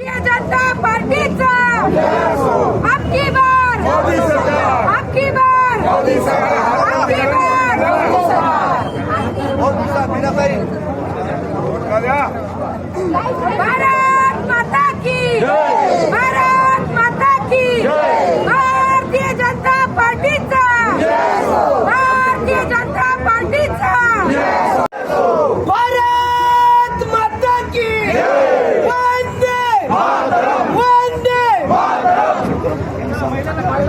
भारतीय जनता पार्टीचा अबकी बार अबकी बार अबकी बार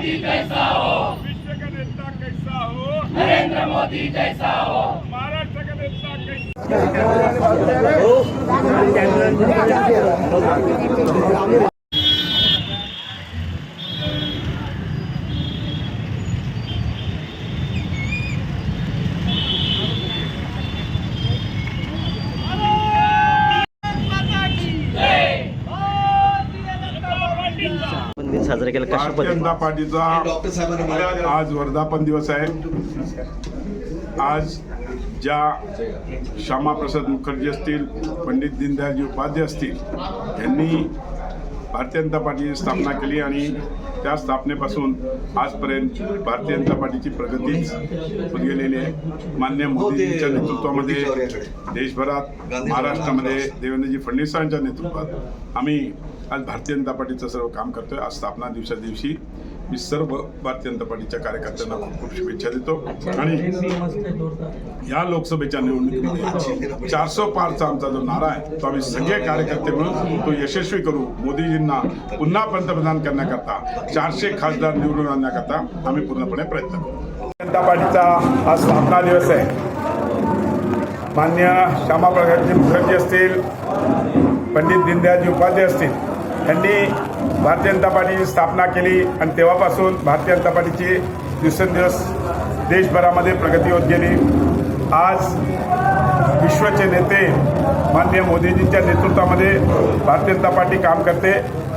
मोदी कैसा हो। विश्व का नेता कैसा हो? नरेंद्र मोदी जैसा हो। महाराष्ट्र का नेता कैसा? दिन साजरा केला? कशा भारतीय जनता पार्टीचा आज वर्धापन दिवस आहे. आज ज्या श्यामाप्रसाद मुखर्जी असतील पंडित दीनदयालजी उपाध्याय असतील यांनी भारतीय जनता पार्टीची स्थापना केली आणि त्या स्थापनेपासून आजपर्यंत भारतीय जनता पार्टीची प्रगतीच होत गेलेली आहे. मान्य मोदीजींच्या नेतृत्वामध्ये देशभरात महाराष्ट्रामध्ये देवेंद्रजी फडणवीसांच्या नेतृत्वात आम्ही आज भारतीय जनता पार्टीचं सर्व काम करतोय. आज स्थापना दिवसा दिवशी. मी सर्व भारतीय जनता पार्टीच्या कार्यकर्त्यांना खूप खूप शुभेच्छा देतो. आणि या लोकसभेच्या निवडणुकीमध्ये चारसो पारचा आमचा जो नारा आहे तो आम्ही सगळे कार्यकर्ते मिळून तो यशस्वी करू. मोदीजींना पुन्हा पंतप्रधान करण्याकरता चारशे खासदार निवडून आणण्याकरता आम्ही पूर्णपणे प्रयत्न करू. जनता पार्टीचा हा स्थापना दिवस आहे. मान्य श्यामाप्रसादजी मुखर्जी असतील पंडित दीनदयालजी उपाध्याय असतील यांनी भारतीय जनता पार्टीची स्थापना केली आणि तेव्हापासून भारतीय जनता पार्टीची दिवसेंदिवस देशभरामध्ये प्रगती होत गेली. आज विश्वचे नेते माननीय मोदीजींच्या नेतृत्वामध्ये भारतीय जनता पार्टी काम करते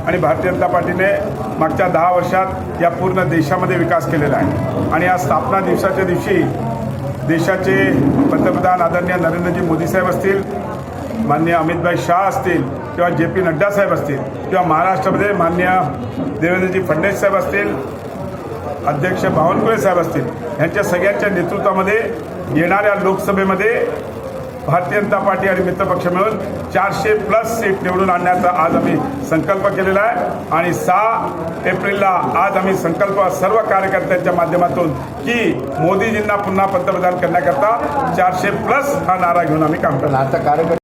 आणि भारतीय जनता पार्टीने मागच्या दहा वर्षात या पूर्ण देशामध्ये विकास केलेला आहे. आणि या स्थापना दिवसाच्या दिवशी देशाचे पंतप्रधान आदरणीय नरेंद्रजी मोदी साहेब असतील मान्य अमितभाई शाह असतील किंवा जे पी नड्डा साहेब असतील किंवा महाराष्ट्रामध्ये मान्य देवेंद्रजी फडणवीस साहेब असतील अध्यक्ष बावनकुळे साहेब असतील यांच्या सगळ्यांच्या नेतृत्वामध्ये येणाऱ्या लोकसभेमध्ये भारतीय जनता पार्टी आणि मित्रपक्ष मिळून चारशे प्लस सीट निवडून आणण्याचा आज आम्ही संकल्प केलेला आहे. आणि सहा एप्रिलला आज आम्ही संकल्प सर्व कार्यकर्त्यांच्या माध्यमातून की मोदीजींना पुन्हा पंतप्रधान करण्याकरता चारशे प्लस हा नारा घेऊन आम्ही काम करणार.